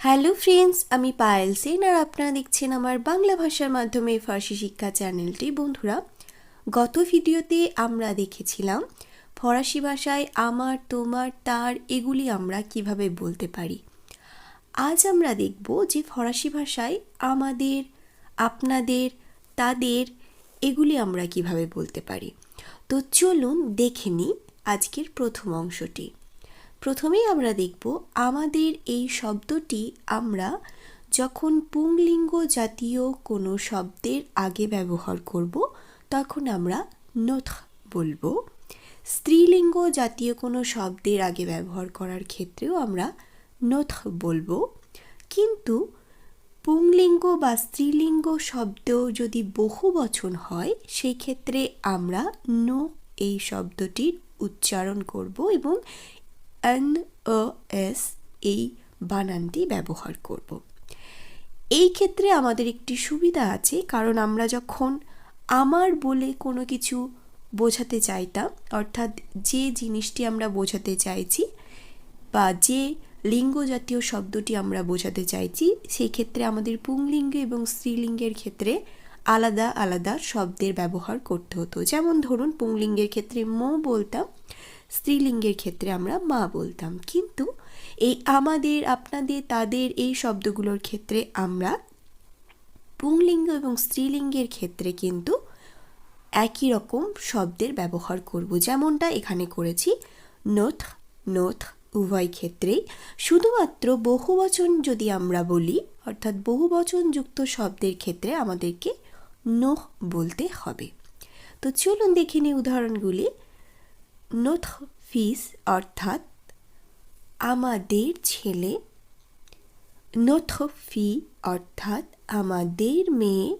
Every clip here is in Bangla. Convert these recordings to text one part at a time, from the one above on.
হ্যালো ফ্রেন্ডস আমি পায়েল সেন আর আপনারা দেখছেন আমার বাংলা ভাষার মাধ্যমে ফার্সি শিক্ষা চ্যানেলটি। বন্ধুরা, গত ভিডিওতে আমরা দেখেছিলাম ফরাসি ভাষায় আমার, তোমার, তার এগুলি আমরা কীভাবে বলতে পারি। আজ আমরা দেখব যে ফরাসি ভাষায় আমাদের, আপনাদের, তাদের এগুলি আমরা কীভাবে বলতে পারি। তো চলুন দেখে নিই আজকের প্রথম অংশটি। প্রথমেই আমরা দেখব আমাদের এই শব্দটি আমরা যখন পুংলিঙ্গ জাতীয় কোনো শব্দের আগে ব্যবহার করব, তখন আমরা নথ বলব। স্ত্রীলিঙ্গ জাতীয় কোনো শব্দের আগে ব্যবহার করার ক্ষেত্রেও আমরা নথ বলব। কিন্তু পুংলিঙ্গ বা স্ত্রীলিঙ্গ শব্দ যদি বহু বচন হয়, সেই ক্ষেত্রে আমরা নো এই শব্দটির উচ্চারণ করব এবং এন ও এস এই বানানটি ব্যবহার করব। এই ক্ষেত্রে আমাদের একটি সুবিধা আছে, কারণ আমরা যখন আমার বলে কোনো কিছু বোঝাতে চাইতাম, অর্থাৎ যে জিনিসটি আমরা বোঝাতে চাইছি বা যে লিঙ্গ জাতীয় শব্দটি আমরা বোঝাতে চাইছি, সেই ক্ষেত্রে আমাদের পুংলিঙ্গ এবং স্ত্রীলিঙ্গের ক্ষেত্রে আলাদা আলাদা শব্দের ব্যবহার করতে হতো। যেমন ধরুন, পুংলিঙ্গের ক্ষেত্রে মো বলতাম স্ত্রীলিঙ্গের ক্ষেত্রে আমরা মা বলতাম। কিন্তু এই আমাদের, আপনাদের, তাদের এই শব্দগুলোর ক্ষেত্রে আমরা পুংলিঙ্গ এবং স্ত্রীলিঙ্গের ক্ষেত্রে কিন্তু একই রকম শব্দের ব্যবহার করব। যেমনটা এখানে করেছি, নোথ নোথ উভয় ক্ষেত্রেই। শুধুমাত্র বহুবচন যদি আমরা বলি, অর্থাৎ বহুবচনযুক্ত শব্দের ক্ষেত্রে আমাদেরকে নোহ বলতে হবে। তো চলুন দেখিনি উদাহরণগুলি। নোথ ফিস, অর্থাৎ আমাদের ছেলে নোথ ফি, অর্থাৎ আমাদের মেয়ে,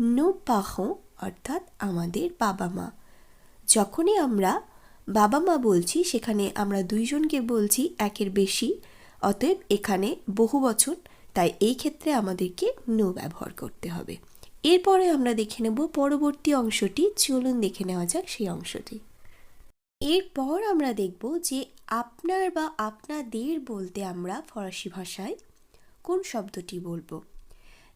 নো পাহ, অর্থাৎ আমাদের বাবা মা। যখনই আমরা বাবা মা বলছি, সেখানে আমরা দুইজনকে বলছি, একের বেশি, অতএব এখানে বহু বছর তাই এই ক্ষেত্রে আমাদেরকে নো ব্যবহার করতে হবে। এরপরে আমরা দেখে নেব পরবর্তী অংশটি। চলুন দেখে নেওয়া যাক সেই অংশটি। এরপর আমরা দেখব যে আপনার বা আপনাদের বলতে আমরা ফরাসি ভাষায় কোন শব্দটি বলব।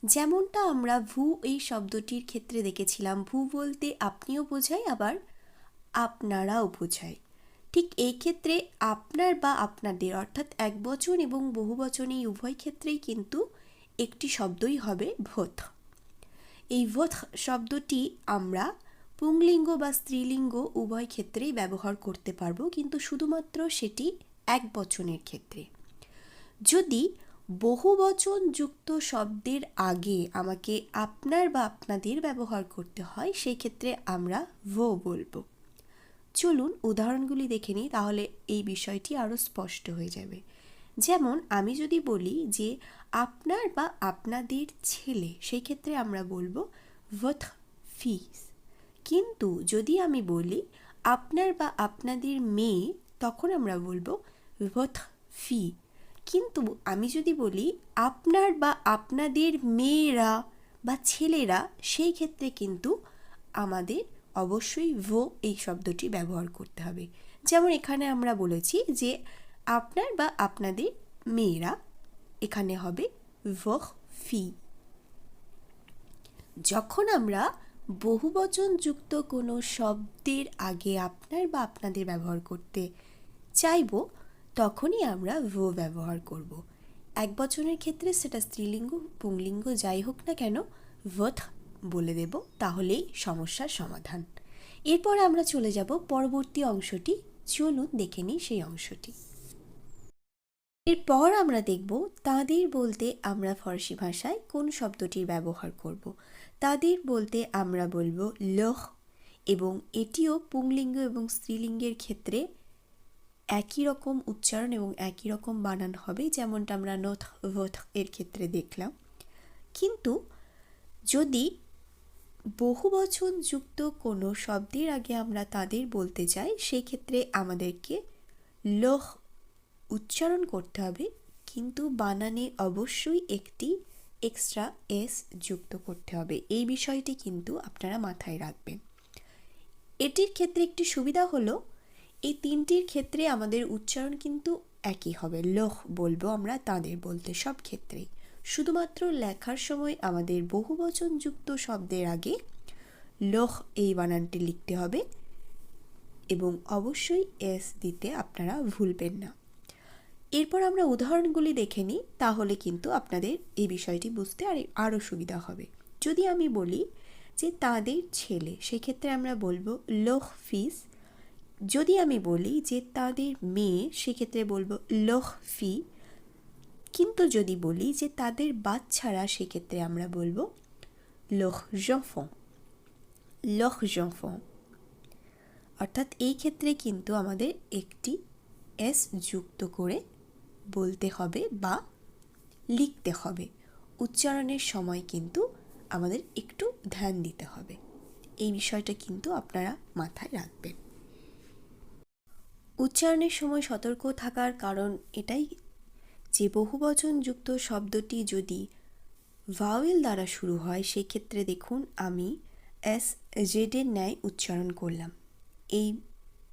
যেমনটা আমরা ভু এই শব্দটির ক্ষেত্রে দেখেছিলাম, ভু বলতে আপনিও বোঝায়, আবার আপনারাও বোঝায়। ঠিক এই ক্ষেত্রে আপনার বা আপনাদের, অর্থাৎ এক বচন এবং বহু বচন এই উভয় ক্ষেত্রেই কিন্তু একটি শব্দই হবে ভোথ। এই ভোথ শব্দটি আমরা পুংলিঙ্গ বা স্ত্রীলিঙ্গ উভয় ক্ষেত্রেই ব্যবহার করতে পারব, কিন্তু শুধুমাত্র সেটি এক বচনের ক্ষেত্রে। যদি বহু বচন যুক্ত শব্দের আগে আমাকে আপনার বা আপনাদের ব্যবহার করতে হয় সেই ক্ষেত্রে আমরা ভো বলব। চলুন উদাহরণগুলি দেখে নিই, তাহলে এই বিষয়টি আরও স্পষ্ট হয়ে যাবে। যেমন, আমি যদি বলি যে আপনার বা আপনাদের ছেলে সেই ক্ষেত্রে আমরা বলব ভথ ফিস কিন্তু যদি আমি বলি আপনার বা আপনাদের মেয়ে, তখন আমরা বলব ভথ ফি কিন্তু আমি যদি বলি আপনার বা আপনাদের মেয়েরা বা ছেলেরা, সেই ক্ষেত্রে কিন্তু আমাদের অবশ্যই ভো এই শব্দটি ব্যবহার করতে হবে। যেমন এখানে আমরা বলেছি যে আপনার বা আপনাদের মেয়েরা, এখানে হবে ভহ ফি যখন আমরা বহুবচন যুক্ত কোনো শব্দের আগে আপনার বা আপনাদের ব্যবহার করতে চাইব, তখনই আমরা ভো ব্যবহার করব। এক বচনের ক্ষেত্রে সেটা স্ত্রীলিঙ্গ, পুংলিঙ্গ, যাই হোক না কেন, ভথ বলে দেব, তাহলেই সমস্যার সমাধান। এরপর আমরা চলে যাব পরবর্তী অংশটি, চলুন দেখে নিই সেই অংশটি। এরপর আমরা দেখব তাদের বলতে আমরা ফরাসি ভাষায় কোন শব্দটির ব্যবহার করব। তাদের বলতে আমরা বলব লহ এবং এটিও পুংলিঙ্গ এবং স্ত্রীলিঙ্গের ক্ষেত্রে একই রকম উচ্চারণ এবং একই রকম বানান হবে যেমনটা আমরা নথ, ভথ এর ক্ষেত্রে দেখলাম। কিন্তু যদি বহু বচন যুক্ত কোনো শব্দের আগে আমরা তাদের বলতে চাই সেই ক্ষেত্রে আমাদেরকে লোহ উচ্চারণ করতে হবে। কিন্তু বানানে অবশ্যই একটি এক্সট্রা এস যুক্ত করতে হবে। এই বিষয়টি কিন্তু আপনারা মাথায় রাখবেন। এটির ক্ষেত্রে একটি সুবিধা হলো, এই তিনটির ক্ষেত্রে আমাদের উচ্চারণ কিন্তু একই হবে। লোহ বলব আমরা, তাদের বলতে সব ক্ষেত্রেই শুধুমাত্র লেখার সময় আমাদের বহুবচনযুক্ত শব্দের আগে লোহ এই বানানটি লিখতে হবে এবং অবশ্যই এস দিতে আপনারা ভুলবেন না। এরপর আমরা উদাহরণগুলি দেখে নিই, তাহলে কিন্তু আপনাদের এই বিষয়টি বুঝতে আর আরও সুবিধা হবে। যদি আমি বলি যে তাদের ছেলে, সেক্ষেত্রে আমরা বলব লোহ ফিস। যদি আমি বলি যে তাদের মেয়ে, সেক্ষেত্রে বলব লোহ ফি। কিন্তু যদি বলি যে তাদের বাচ্চারা, সেক্ষেত্রে আমরা বলব লোহ জফন লোহ জফন অর্থাৎ এই ক্ষেত্রে কিন্তু আমাদের একটি এস যুক্ত করে বলতে হবে বা লিখতে হবে। উচ্চারণের সময় কিন্তু আমাদের একটু ধ্যান দিতে হবে। এই বিষয়টা কিন্তু আপনারা মাথায় রাখবেন। উচ্চারণের সময় সতর্ক থাকার কারণ এটাই যে বহুবচনযুক্ত শব্দটি যদি ভাওয়েল দ্বারা শুরু হয়, সেক্ষেত্রে দেখুন আমি এস জেডের ন্যায় উচ্চারণ করলাম। এই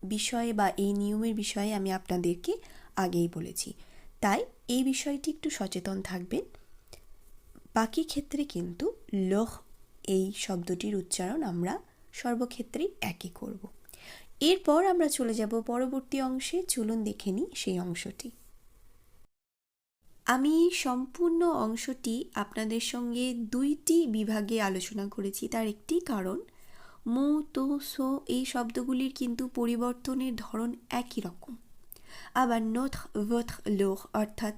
বিষয়ে বা এই নিয়মের বিষয়ে আমি আপনাদেরকে আগেই বলেছি। তাই এই বিষয়টি একটু সচেতন থাকবেন। বাকি ক্ষেত্রে কিন্তু লোহ এই শব্দটির উচ্চারণ আমরা সর্বক্ষেত্রেই একই করব। এরপর আমরা চলে যাব পরবর্তী অংশে, চলুন দেখে নিই সেই অংশটি। আমি সম্পূর্ণ অংশটি আপনাদের সঙ্গে দুইটি বিভাগে আলোচনা করেছি। তার একটি কারণ, মো, তো, সো এই শব্দগুলির কিন্তু পরিবর্তনের ধরন একই রকম। আবার নথ ভথ লোহ, অর্থাৎ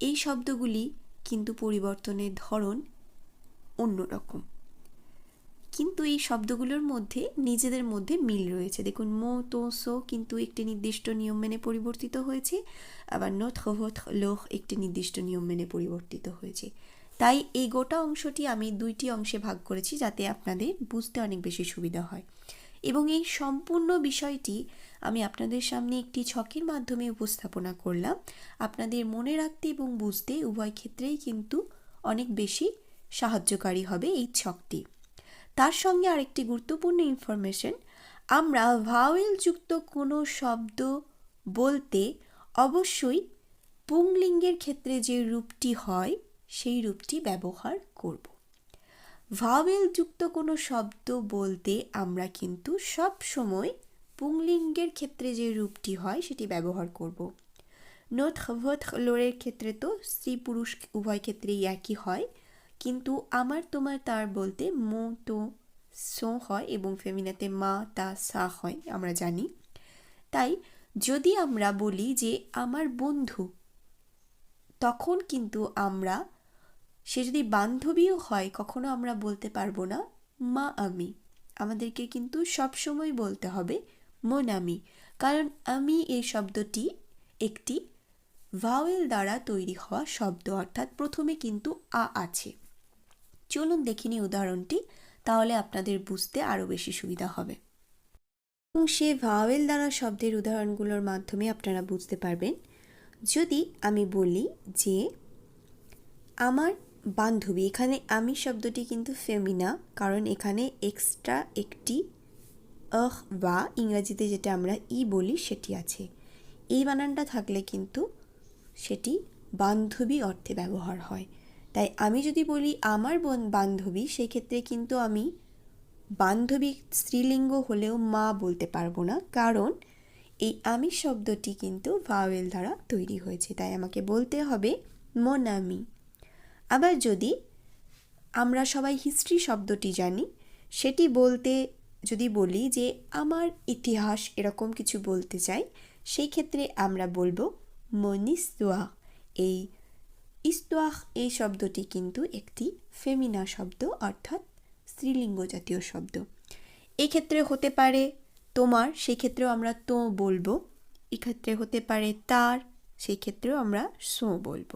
এই শব্দগুলি কিন্তু পরিবর্তনের ধরন অন্যরকম। কিন্তু এই শব্দগুলোর মধ্যে, নিজেদের মধ্যে মিল রয়েছে। দেখুন, মো, তো, সো কিন্তু একটি নির্দিষ্ট নিয়ম মেনে পরিবর্তিত হয়েছে, আবার নথ হথ লোহ একটি নির্দিষ্ট নিয়ম মেনে পরিবর্তিত হয়েছে। তাই এই গোটা অংশটি আমি দুইটি অংশে ভাগ করেছি যাতে আপনাদের বুঝতে অনেক বেশি সুবিধা হয়। এবং এই সম্পূর্ণ বিষয়টি আমি আপনাদের সামনে একটি ছকের মাধ্যমে উপস্থাপনা করলাম। আপনাদের মনে রাখতে এবং বুঝতে উভয় ক্ষেত্রেই কিন্তু অনেক বেশি সাহায্যকারী হবে এই ছকটি। তার সঙ্গে আরেকটি গুরুত্বপূর্ণ ইনফরমেশন আমরা ভাওয়েল যুক্ত কোনো শব্দ বলতে অবশ্যই পুংলিঙ্গের ক্ষেত্রে যে রূপটি হয়, সেই রূপটি ব্যবহার করব। ভাওয়েল যুক্ত কোনো শব্দ বলতে আমরা কিন্তু সব সময় পুংলিঙ্গের ক্ষেত্রে যে রূপটি হয় সেটি ব্যবহার করব। নোথ ভথ লোরের ক্ষেত্রে তো স্ত্রী পুরুষ উভয় ক্ষেত্রেই একই হয়। কিন্তু আমার তোমার তার বলতে মো, তো, সো হয় এবং ফেমিনাতে মা, তা, সা হয়, আমরা জানি। তাই যদি আমরা বলি যে আমার বন্ধু, তখন কিন্তু আমরা সে যদি বান্ধবীও হয়, কখনো আমরা বলতে পারব না, মা আমি। আমাদেরকে কিন্তু সবসময় বলতে হবে, মন আমি। কারণ আমি এই শব্দটি একটি ভাওয়েল দ্বারা তৈরি হওয়া শব্দ, অর্থাৎ প্রথমে কিন্তু আ আছে। চলুন দেখিনি উদাহরণটি, তাহলে আপনাদের বুঝতে আরও বেশি সুবিধা হবে। এবং সে ভাওয়েল দ্বারা শব্দের উদাহরণগুলোর মাধ্যমে আপনারা বুঝতে পারবেন। যদি আমি বলি যে, আমার বান্ধবী। এখানে আমি শব্দটি কিন্তু ফেমিনা কারণ এখানে এক্সট্রা একটি অহ বা ইংরাজিতে যেটা আমরা ই বলি সেটি আছে। এই বানানটা থাকলে কিন্তু সেটি বান্ধবী অর্থে ব্যবহার হয়। তাই আমি যদি বলি আমার বোন বান্ধবী সেই ক্ষেত্রে কিন্তু আমি বান্ধবী স্ত্রীলিঙ্গ হলেও মা বলতে পারব না, কারণ এই আমি শব্দটি কিন্তু ভাওয়েল দ্বারা তৈরি হয়েছে। তাই আমাকে বলতে হবে মন আমি আবার যদি আমরা সবাই হিস্ট্রি শব্দটি জানি, সেটি বলতে যদি বলি যে আমার ইতিহাস এরকম কিছু বলতে চাই, সেই ক্ষেত্রে আমরা বলব মনিস্তোয়া। এই ইস্তোয়াহ এই শব্দটি কিন্তু একটি ফেমিনা শব্দ, অর্থাৎ স্ত্রীলিঙ্গ জাতীয় শব্দ। এক্ষেত্রে হতে পারে তোমার সেই ক্ষেত্রেও আমরা তো বলব। এক্ষেত্রে হতে পারে তার সেই ক্ষেত্রেও আমরা সো বলব।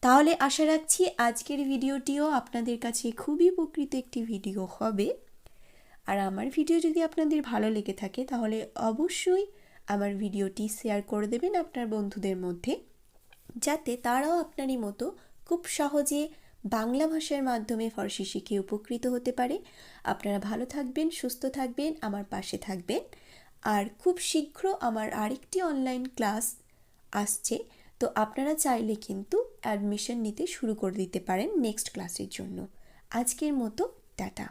তাহলে আশা রাখছি আজকের ভিডিওটিও আপনাদের কাছে খুবই উপকৃত একটি ভিডিও হবে। আর আমার ভিডিও যদি আপনাদের ভালো লেগে থাকে, তাহলে অবশ্যই আমার ভিডিওটি শেয়ার করে দেবেন আপনার বন্ধুদের মধ্যে, যাতে তারাও আপনারই মতো খুব সহজে বাংলা ভাষার মাধ্যমে ফার্সি শিখে উপকৃত হতে পারে। আপনারা ভালো থাকবেন, সুস্থ থাকবেন, আমার পাশে থাকবেন। আর খুব শীঘ্র আমার আরেকটি অনলাইন ক্লাস আসছে। তো আপনারা চাইলে কিন্তু অ্যাডমিশন নিতে শুরু করে দিতে পারেন নেক্সট ক্লাসের জন্য। আজকের মতো, টাটা।